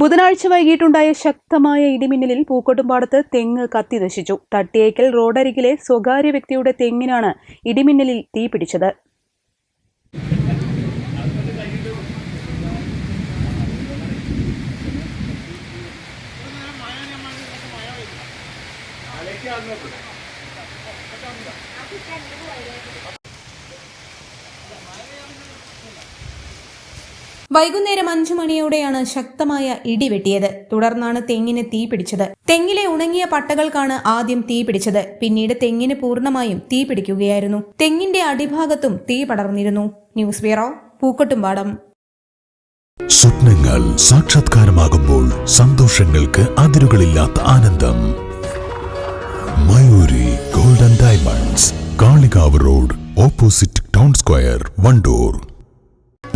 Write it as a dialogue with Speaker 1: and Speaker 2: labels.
Speaker 1: ബുധനാഴ്ച വൈകിട്ടുണ്ടായ ശക്തമായ ഇടിമിന്നലിൽ പൂക്കോട്ടുംപാടത്ത് തെങ്ങ് കത്തി നശിച്ചു. തട്ടിയേക്കൽ റോഡരികിലെ സ്വകാര്യ വ്യക്തിയുടെ തെങ്ങിനാണ് ഇടിമിന്നലിൽ തീപിടിച്ചത്
Speaker 2: വൈകുന്നേരം അഞ്ചു മണിയോടെയാണ് ശക്തമായ ഇടി വെട്ടിയത് തുടർന്നാണ് തെങ്ങിന് തീ പിടിച്ചത്. തെങ്ങിലെ ഉണങ്ങിയ പട്ടകൾക്കാണ് ആദ്യം തീ പിടിച്ചത്. പിന്നീട് തെങ്ങിന് പൂർണമായും തീ പിടിക്കുകയായിരുന്നു. തെങ്ങിന്റെ അടിഭാഗത്തും തീ പടർന്നിരുന്നു. News bureau പൂക്കട്ടുംപാടം.
Speaker 3: സ്വപ്നങ്ങൾ സാക്ഷാത്കാരമാകുമ്പോൾ സന്തോഷങ്ങൾക്ക് അതിരുകളില്ലാത്ത ആനന്ദം. Mayuri golden diamonds Kalikavu road opposite town square Wandoor.